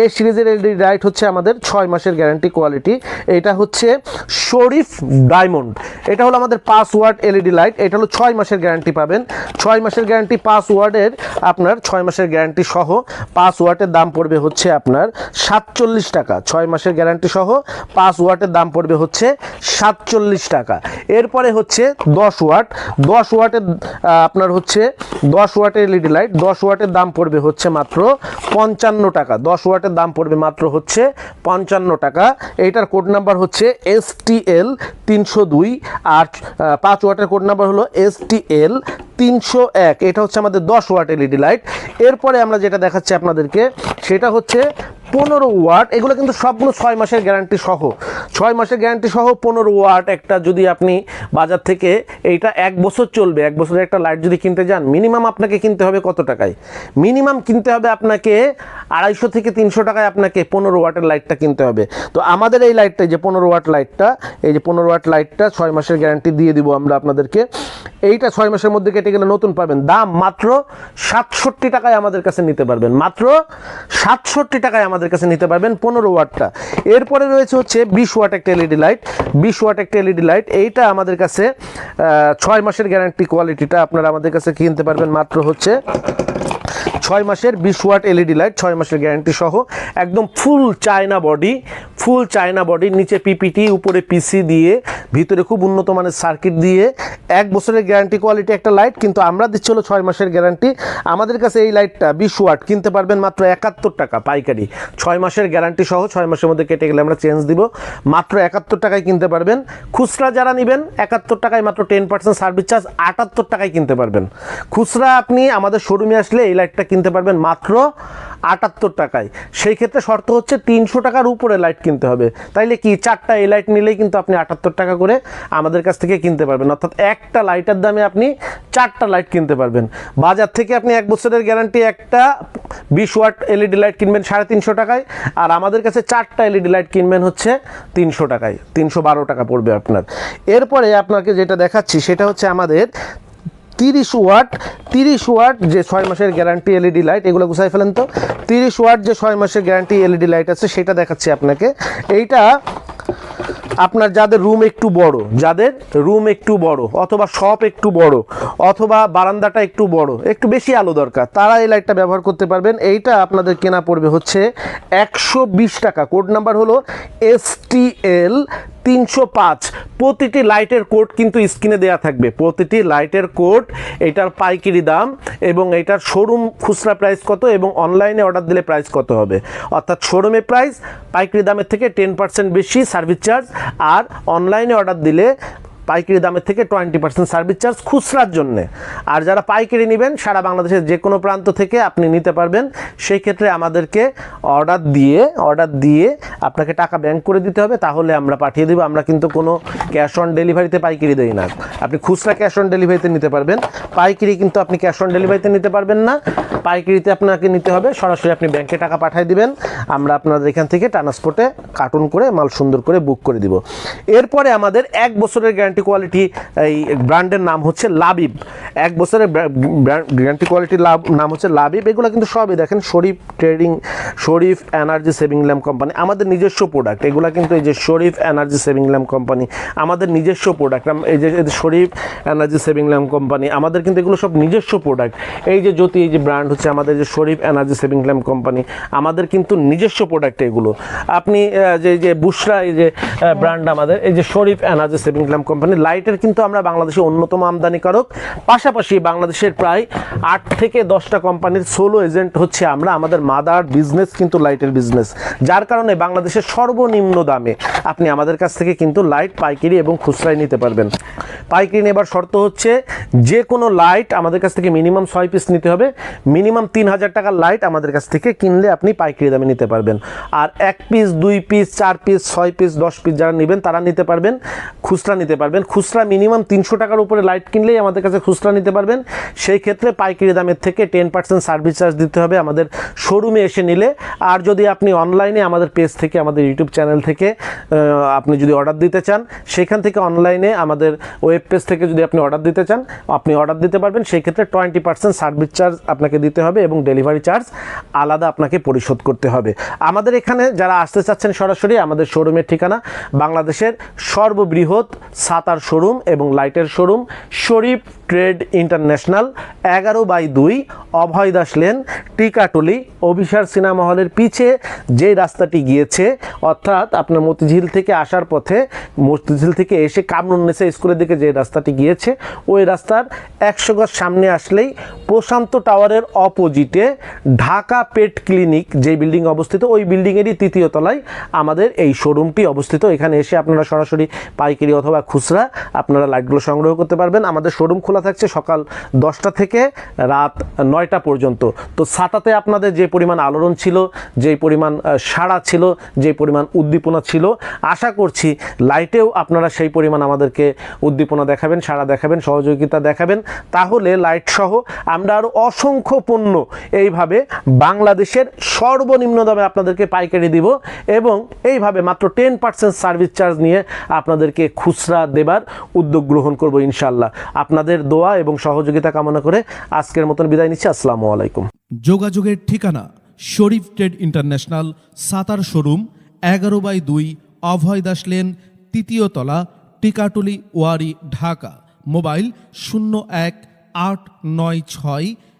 এ সিরিজের LED light হচ্ছে আমাদের ছয় মাসের গ্যারান্টি কোয়ালিটি। এটা হচ্ছে শরীফ ডায়মন্ড। এটা হলো আমাদের পাঁচ ওয়ার্ড এলইডি লাইট। এটা হলো ছয় মাসের গ্যারান্টি পাবেন। ছয় মাসের গ্যারান্টি পাঁচ ওয়ার্ডের আপনার ছয় মাসের গ্যারান্টি সহ পাঁচ ওয়াটের দাম পড়বে হচ্ছে আপনার সাতচল্লিশ টাকা। ছয় মাসের গ্যারান্টি সহ পাঁচ ওয়াটের দাম পড়বে হচ্ছে সাতচল্লিশ টাকা। এরপরে হচ্ছে দশ ওয়াট। দশ ওয়াটের আপনার হচ্ছে দশ ওয়াটের এলইডি লাইট। দশ ওয়াটের দাম পড়বে হচ্ছে মাত্র পঞ্চান্ন টাকা। দশ ওয়াটের দাম পড়বে মাত্র হচ্ছে পঞ্চান্ন টাকা। এইটার কোড নাম্বার হচ্ছে এস টি এল তিনশো দুই। আর পাঁচ ওয়াটের কোড নাম্বার হলো এস টি এল তিনশো এক। এটা হচ্ছে আমাদের দশ ওয়াট এলইডি লাইট এরপরে আমরা যেটা দেখাচ্ছি আপনাদেরকে, সেটা হচ্ছে পনেরো ওয়াট। এগুলো কিন্তু সবগুলো ছয় মাসের গ্যারান্টি সহ। ছয় মাসের গ্যারান্টি সহ পনেরো ওয়াট একটা যদি আপনি বাজার থেকে এইটা এক বছর চলবে, এক বছরের একটা লাইট যদি কিনতে যান, মিনিমাম আপনাকে কিনতে হবে কত টাকায়? মিনিমাম কিনতে হবে আপনাকে আড়াইশো থেকে তিনশো টাকায় আপনাকে পনেরো ওয়াটের লাইটটা কিনতে হবে। তো আমাদের এই লাইটটা যে পনেরো ওয়াট লাইটটা, এই যে পনেরো ওয়াট লাইটটা ছয় মাসের গ্যারান্টি দিয়ে দিব আমরা আপনাদেরকে। এইটা ছয় মাসের মধ্যে কেটে গেলে নতুন পাবেন। দাম মাত্র সাতষট্টি টাকায় আমাদের কাছে নিতে পারবেন। মাত্র সাতষট্টি টাকায় আমাদের কাছে নিতে পারবেন পনেরো ওয়াটটা। এরপরে রয়েছে হচ্ছে বিশ ওয়াট একটা এলইডি লাইট বিশ ওয়াট একটা এলইডি লাইট এইটা আমাদের কাছে ছয় মাসের গ্যারান্টি কোয়ালিটিটা আপনারা আমাদের কাছে কিনতে পারবেন। মাত্র হচ্ছে ছয় মাসের বিশ ওয়াট এলইডি লাইট, ছয় মাসের গ্যারান্টি সহ একদম full China body, full China body, নিচে পিপিটি উপরে পিসি দিয়ে, ভিতরে খুব উন্নত মানের সার্কিট দিয়ে, এক বছরের গ্যারান্টি কোয়ালিটি একটা লাইট, কিন্তু আমরা দিচ্ছি হলো ছয় মাসের গ্যারান্টি। আমাদের কাছে এই লাইটটা বিশ ওয়াট কিনতে পারবেন মাত্র একাত্তর টাকা পাইকারি। ছয় মাসের গ্যারান্টি সহ ছয় মাসের মধ্যে কেটে গেলে আমরা চেঞ্জ দিব। মাত্র একাত্তর টাকায় কিনতে পারবেন। খুচরা যারা নেবেন, একাত্তর টাকায় মাত্র টেন পার্সেন্ট সার্ভিস চার্জ আটাত্তর টাকায় কিনতে পারবেন। খুচরা আপনি আমাদের শোরুমে আসলে এই লাইটটা কিনতে পারবেন মাত্র আটাত্তর টাকায়। সেই ক্ষেত্রে শর্ত হচ্ছে তিনশো টাকার উপরে লাইট কিনতে হবে। তাইলে কি চারটা এই লাইট নিলেই কিন্তু আপনি আটাত্তর টাকা করে আমাদের কাছ থেকে কিনতে পারবেন। অর্থাৎ একটা লাইটের দামে আপনি চারটা লাইট কিনতে পারবেন। বাজার থেকে আপনি এক বছরের গ্যারান্টি একটা বিশ ওয়াট এলইডি লাইট কিনবেন সাড়ে তিনশো টাকায়। আর আমাদের কাছে চারটা এলইডি লাইট কিনবেন হচ্ছে তিনশো টাকায়। তিনশো বারো টাকা পড়বে আপনার। এরপরে আপনাকে যেটা দেখাচ্ছি সেটা হচ্ছে আমাদের তিরিশ ওয়াট তিরিশ ওয়াট যে ছয় মাসের গ্যারান্টি এলইডি লাইট এগুলো গুছাই ফেলেন তো। তিরিশ ওয়াট যে ছয় মাসের গ্যারান্টি এলইডি লাইট আছে, সেটা দেখাচ্ছি আপনাকে। এইটা আপনার যাদের রুম একটু বড়, যাদের রুম একটু বড়, অথবা শপ একটু বড়, অথবা বারান্দাটা একটু বড়, একটু বেশি আলো দরকার, তারা এই লাইটটা ব্যবহার করতে পারবেন। এইটা আপনাদের কেনা পড়বে হচ্ছে একশো বিশ টাকা। কোড নাম্বার হলো এস টি এল তিনশো পাঁচ। প্রতিটি লাইটের কোড কিন্তু স্ক্রিনে দেওয়া থাকবে। প্রতিটি লাইটের কোড, এটার পাইকারি দাম এবং এটার শোরুম খুচরা প্রাইস কত এবং অনলাইনে অর্ডার দিলে প্রাইস কত হবে? অর্থাৎ শোরুমে প্রাইস, পাইকারি দামের থেকে টেন পার্সেন্ট বেশি সার্ভিস চার্জ আর অনলাইনে অর্ডার দিলে পাইকারি দামের থেকে টোয়েন্টি পার্সেন্ট সার্ভিস চার্জ খুচরার জন্যে। আর যারা পাইকারি নেবেন, সারা বাংলাদেশের যে কোনো প্রান্ত থেকে আপনি নিতে পারবেন। সেই ক্ষেত্রে আমাদেরকে অর্ডার দিয়ে অর্ডার দিয়ে আপনাকে টাকা ব্যাংক করে দিতে হবে। তাহলে আমরা পাঠিয়ে দেবো। আমরা কিন্তু কোনো ক্যাশ অন ডেলিভারিতে পাইকারি দেই না। আপনি খুচরা ক্যাশ অন ডেলিভারিতে নিতে পারবেন। পাইকারি কিন্তু আপনি ক্যাশ অন ডেলিভারিতে নিতে পারবেন না। পাইকারিতে আপনাকে নিতে হবে। সরাসরি আপনি ব্যাংকে টাকা পাঠিয়ে দিবেন। আমরা আপনাদের এখান থেকে ট্রান্সপোর্টে কার্টুন করে, মাল সুন্দর করে বুক করে দিব। এরপরে আমাদের এক বছরের গ্যারান্টি কোয়ালিটি এই ব্র্যান্ডের নাম হচ্ছে লাবিব। এক বছরের গ্যারান্টি কোয়ালিটির লাভ নাম হচ্ছে লাবিব। এগুলো কিন্তু সবই দেখেন, Sharif trading Sharif energy saving lamp company আমাদের নিজস্ব প্রোডাক্ট এগুলো কিন্তু এই যে Sharif energy saving lamp company আমাদের নিজস্ব প্রোডাক্ট এই যে Sharif energy saving lamp company আমাদের কিন্তু এগুলো সব নিজস্ব প্রোডাক্ট এই যে জ্যোতি, এই যে ব্র্যান্ড হচ্ছে আমাদের যে Sharif energy saving lamp company, আমাদের কিন্তু নিজস্ব প্রোডাক্ট এগুলো। আপনি যে যে বুশরা, এই যে ব্র্যান্ড আমাদের, এই যে Sharif energy saving lamp company লাইটের কিন্তু আমরা বাংলাদেশে অন্যতম আমদানিকারক। পাশাপাশি বাংলাদেশের প্রায় আট থেকে দশটা কোম্পানির সোলো এজেন্ট হচ্ছে আমরা, আমাদের মাদার বিজনেস কিন্তু লাইটের বিজনেস যার কারণে বাংলাদেশের সর্বনিম্ন দামে আপনি আমাদের কাছ থেকে কিন্তু লাইট পাইকারি এবং খুচরায় নিতে পারবেন। পাইকারি নেবার শর্ত হচ্ছে, যে কোনো লাইট আমাদের কাছ থেকে মিনিমাম ছয় পিস নিতে হবে। মিনিমাম তিন হাজার টাকার লাইট আমাদের কাছ থেকে কিনলে আপনি পাইকারি দামে নিতে পারবেন। আর এক পিস দুই পিস চার পিস ছয় পিস দশ পিস যারা নেবেন তারা নিতে পারবেন, খুচরা নিতে পারবেন। খুচরা মিনিমাম তিনশো টাকার উপরে লাইট কিনলেই আমাদের কাছে খুচরা নিতে পারবেন। সেই ক্ষেত্রে পাইকারি দামের থেকে টেন পার্সেন্ট সার্ভিস চার্জ দিতে হবে আমাদের শোরুমে এসে নিলে। আর যদি আপনি অনলাইনে আমাদের পেজ থেকে, আমাদের ইউটিউব চ্যানেল থেকে আপনি যদি অর্ডার দিতে চান, সেখান থেকে অনলাইনে আমাদের ওয়েব পেজ থেকে যদি আপনি অর্ডার দিতে চান, আপনি অর্ডার দিতে পারবেন। সেই ক্ষেত্রে টোয়েন্টি পার্সেন্ট সার্ভিস চার্জ আপনাকে দিতে হবে এবং ডেলিভারি চার্জ আলাদা আপনাকে পরিশোধ করতে হবে। আমাদের এখানে যারা আসতে চাচ্ছেন সরাসরি আমাদের শোরুমের ঠিকানা, বাংলাদেশের সর্ববৃহৎ সাতার শোরুম এবং লাইটের শোরুম, শরীফ ট্রেড ইন্টারন্যাশনাল, এগারো বাই দুই, অভয় দাস লেন, টিকাটলি, অভিসার সিনেমা হলের পিছে যে রাস্তাটি গিয়েছে, অর্থাৎ আপনার মতিঝিল থেকে আসার পথে, মতিঝিল থেকে এসে কামরুন্নেসা স্কুলের দিকে যে রাস্তাটি গিয়েছে, ওই রাস্তার একশো গজ সামনে আসলেই প্রশান্ত টাওয়ারের অপোজিটে ঢাকা পেট ক্লিনিক যে বিল্ডিং অবস্থিত, ওই বিল্ডিংয়েরই তৃতীয় তলায় আমাদের এই শোরুমটি অবস্থিত। এখানে এসে আপনারা সরাসরি পাইকারি অথবা খুচরা আপনারা লাইটগুলো সংগ্রহ করতে পারবেন। আমাদের শোরুম খোলা থাকছে সকাল দশটা থেকে রাত নয়টা পর্যন্ত। তো সাতাতে আপনাদের যে পরিমাণ আলোড়ন ছিল, যে পরিমাণ সাড়া ছিল, যে পরিমাণ উদ্দীপনা ছিল, আশা করছি লাইটেও আপনারা সেই পরিমাণ আমাদেরকে উদ্দীপনা দেখাবেন, সাড়া দেখাবেন, সহযোগিতা দেখাবেন। তাহলে লাইট সহ আমরা আরও অসংখ্য পণ্য এইভাবে বাংলাদেশের সর্বনিম্ন দামে আপনাদেরকে পাইকারি দিব এবং এইভাবে মাত্র টেন পার্সেন্ট সার্ভিস চার্জ নিয়ে আপনাদেরকে খুচরা দেবার উদ্যোগ গ্রহণ করব ইনশাল্লাহ আপনাদের দোয়া এবং সহযোগিতা কামনা করে আজকের মতন বিদায় নিচ্ছি। আসসালামু আলাইকুম। যোগাযোগের ঠিকানা Sharif trade international, Sattar showroom, এগারো বাই দুই, অভয় দাস লেন, তৃতীয় তলা, টিকাটুলি, ওয়ারি, ঢাকা। মোবাইল শূন্য এক আট নয় ছয়